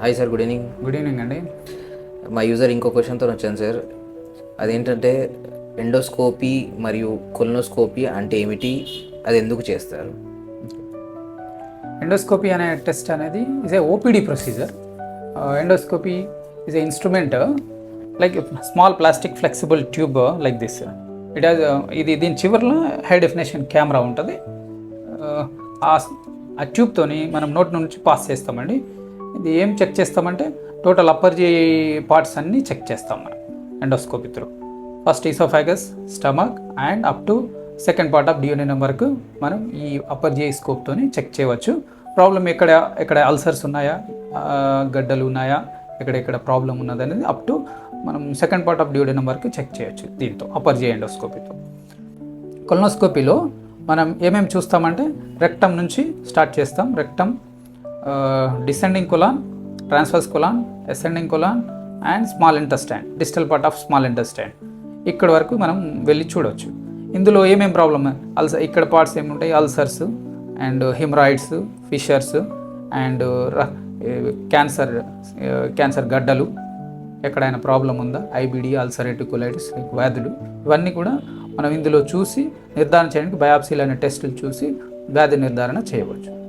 Hi sir good evening good evening అండి మా user ఇంకో క్వశ్చన్తో వచ్చాను సార్ అదేంటంటే ఎండోస్కోపీ మరియు కొలనోస్కోపీ అంటే ఏమిటి? అది ఎందుకు చేస్తారు? ఎండోస్కోపీ అనే టెస్ట్ అనేది is a OPD procedure endoscopy is a instrument like small plastic flexible tube like this it has ఇది దీని చివరిలో హై డెఫినేషన్ కెమెరా ఉంటుంది. ఆ ట్యూబ్తోని మనం నోటి నుంచి పాస్ చేస్తామండి. ఏం చెక్ చేస్తామంటే టోటల్ అప్పర్ జీ పార్ట్స్ అన్నీ చెక్ చేస్తాం మనం. Endoscopy through first oesophagus stomach and up to second part of duodenum వరకు మనం ఈ అప్పర్ జీ స్కోప్తోని చెక్ చేయవచ్చు. ప్రాబ్లం ఎక్కడ ఎక్కడ అల్సర్స్ ఉన్నాయా? గడ్డలు ఉన్నాయా? ఎక్కడెక్కడ ప్రాబ్లం ఉన్నది అనేది అప్ టు మనం సెకండ్ పార్ట్ ఆఫ్ డియోడినం వరకు చెక్ చేయొచ్చు దీంతో అప్పర్ జీ ఎండోస్కోపీతో. కొలనోస్కోపీలో మనం ఏమేమి చూస్తామంటే రెక్టమ్ నుంచి స్టార్ట్ చేస్తాం. Rectum descending colon transverse colon ascending colon and small intestine digital part of small intestine ఇక్కడ వరకు మనం వెళ్ళి చూడవచ్చు ఇందులో ఏమేం ప్రాబ్లమ్ అల్సర్ ఇక్కడ పార్ట్స్ ఏముంటాయి? Ulcers and haemorrhoids fissures and cancer cancer గడ్డలు. ఎక్కడైనా ప్రాబ్లం ఉందా? ఐబిడి అల్సరేటివ్ కొలైటిస్ వ్యాధులు. ఇవన్నీ కూడా మనం ఇందులో చూసి నిర్ధారణ చేయడానికి బయాప్సీలు అనే టెస్టులు చూసి వ్యాధి నిర్ధారణ చేయవచ్చు.